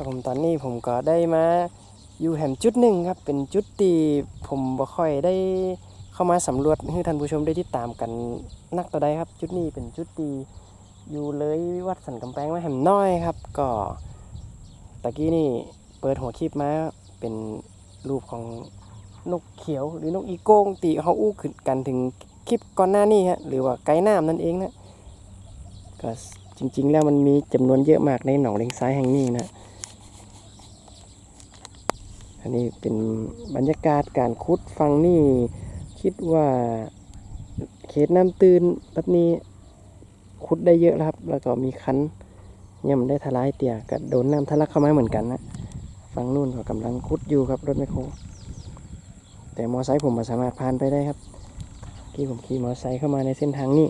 ครับผมตอนนี้ผมก็ได้มาอยู่แห่มจุดหนึ่งครับ เป็นจุดที่ผมบ่ค่อยได้เข้ามาสำรวจให้ท่านผู้ชมได้ติดตามกันนักต่อใดครับ จุดนี้เป็นจุดที่อยู่เลยวัดสันกำแพงมาแห่มน้อยครับ ก็ตะกี้นี่เปิดหัวคลิปมาเป็นรูปของนกเขียวหรือนกอีโก้งตีเขาอู้ขึ้นกันถึงคลิปก่อนหน้านี้ฮะหรือว่าไกด์น้ำนั่นเองนะก็จริงๆแล้วมันมีจำนวนเยอะมากในหนองเลงซ้ายแห่งนี้นะ อันนี้เป็นบรรยากาศการคุดฟังนี่คิดว่าเขตน้ำตื้นแบบนี้คุดได้เยอะแล้วครับ แล้วก็มีคันย่ำได้ทลายเตี่ยก็โดนน้ำทะลักเข้ามาเหมือนกันนะฟังนู่นก็กำลังคุดอยู่ครับรถไมคโคร แต่มอไซค์ผมมาสามารถผ่านไปได้ครับที่ผมขี่มอไซค์เข้ามาในเส้นทางนี้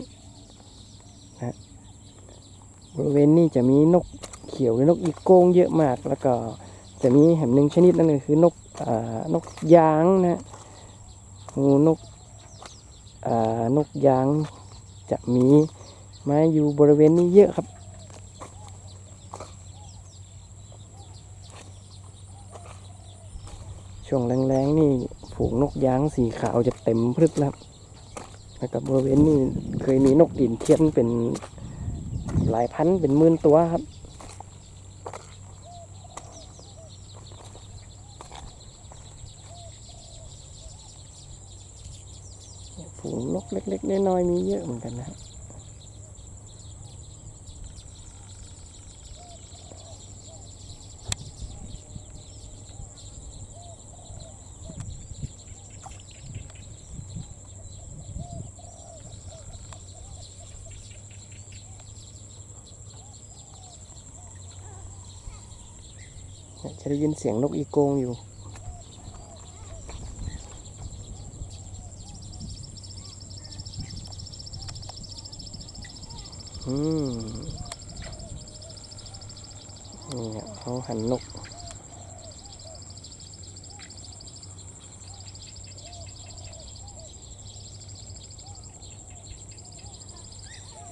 นะบริเวณนี้จะมีนกเขียวหรือนกอีโก้งเยอะมากแล้วก็ จะมีแหมหนึ่งชนิดนั่นก็คือนกอนกยางนะงูนกนกยางจะมีมาอยู่บริเวณนี้เยอะครับช่วงแรงๆนี่ฝูงนกยางสีขาวจะเต็มพรึกแล้วครับแล้วก็บริเวณนี้เคยมีนกดินเทียนเป็นหลายพันเป็นหมื่นตัวครับ ฝูงนกเล็กๆน้อยๆมีเยอะเหมือนกันนะฮะเนี่ยจะได้ยินเสียงนกอีโกงอยู่ อืมนี่เขาหันนก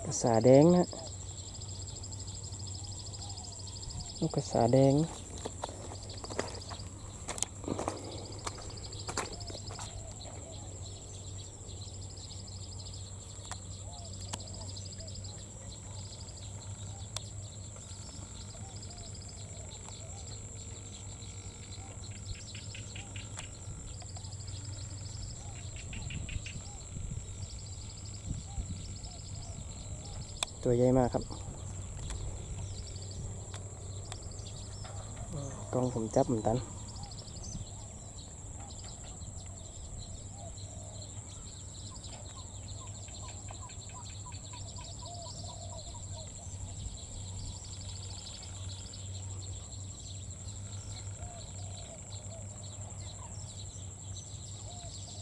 กระสาแดงนะนกกระสาแดง ตัวใหญ่มากครับกล้องผมจับเหมือนกัน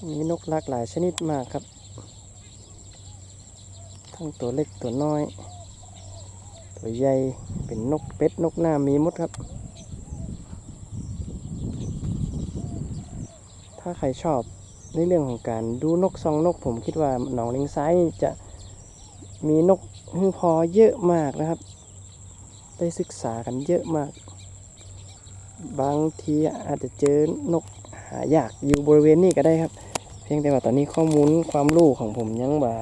มีนกหลากหลายชนิดมากครับ ทั้งตัวเล็กตัวน้อย ตัวใหญ่เป็นนกเป็ดนกหน้ามีมดครับ ถ้าใครชอบในเรื่องของการดูนกซองนก ผมคิดว่าหนองเลงซ้ายจะมีนกฮึ่งพอเยอะมากนะครับ ได้ศึกษากันเยอะมาก บางทีอาจจะเจอนกหายากอยู่บริเวณนี้ก็ได้ครับ เพียงแต่ว่าตอนนี้ข้อมูลความรู้ของผมยังบ่า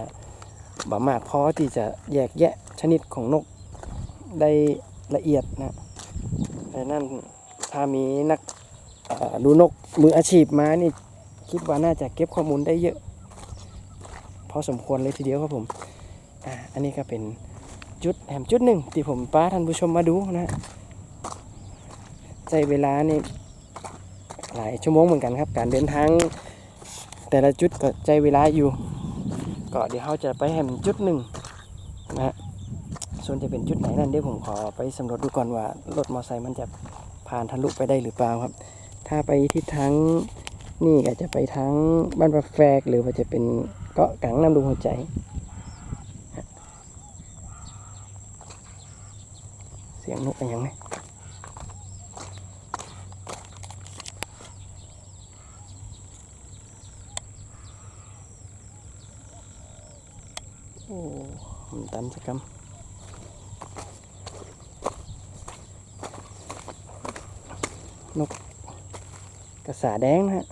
บ่มากพอที่จะแยกแยะชนิดของนกได้ละเอียดนะดังนั้นถ้ามีนักดูนกมืออาชีพมานี่คิดว่าน่าจะเก็บข้อมูลได้เยอะ พอสมควรเลยทีเดียวครับผมอ่าอันนี้ก็เป็นจุดแหมจุดหนึ่งที่ผมป้าท่านผู้ชมมาดูนะใช้เวลานี่หลายชั่วโมงเหมือนกันครับ การเดินทางแต่ละจุดก็ใช้เวลาอยู่ ก็เดี๋ยวเขาจะไปแหมจุดหนึ่งนะฮะส่วนจะเป็นจุดไหนนั่นเดี๋ยวผมขอไปสำรวจดูก่อนว่ารถมอเตอร์ไซค์มันจะผ่านทะลุไปได้หรือเปล่าครับ ถ้าไปทิศทางนี่ก็จะไปทางบ้านปลาแฟกหรือว่าจะเป็นเกาะกังน้ำดูหัวใจเสียงนกอะไรยังไงโอ้ันตันสักคำนกกระสาแดงนะฮะ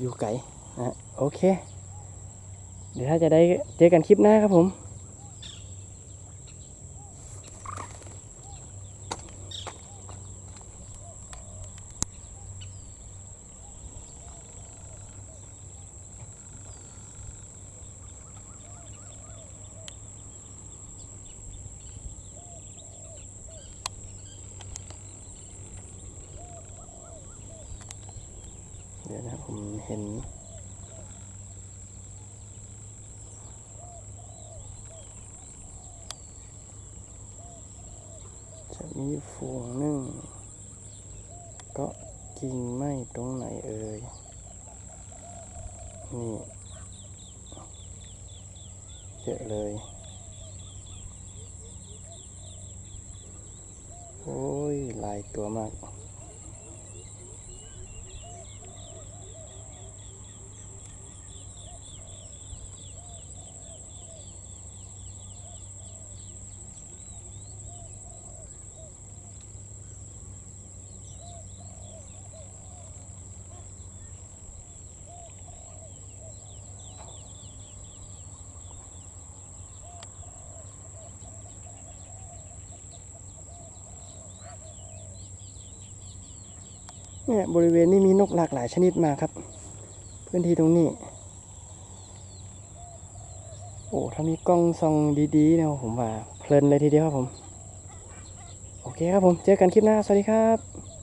อยู่ไกลนะฮะโอเค เดี๋ยวถ้าจะได้เจอกันคลิปหน้าครับผม เดี๋ยวนะผมเห็น จะมีฝูงหนึ่งก็กิ่งไม้ตรงไหนเอ่ย นี่ เยอะเลย โอ้ย หลายตัวมาก เนี่ยบริเวณนี้มีนกหลากหลายชนิดมาครับ พื้นที่ตรงนี้ โอ้ถ้ามีกล้องซองดีๆเนะผมว่าเพลินเลยทีเดียวครับผม โอเคครับผม เจอกันคลิปหน้า สวัสดีครับ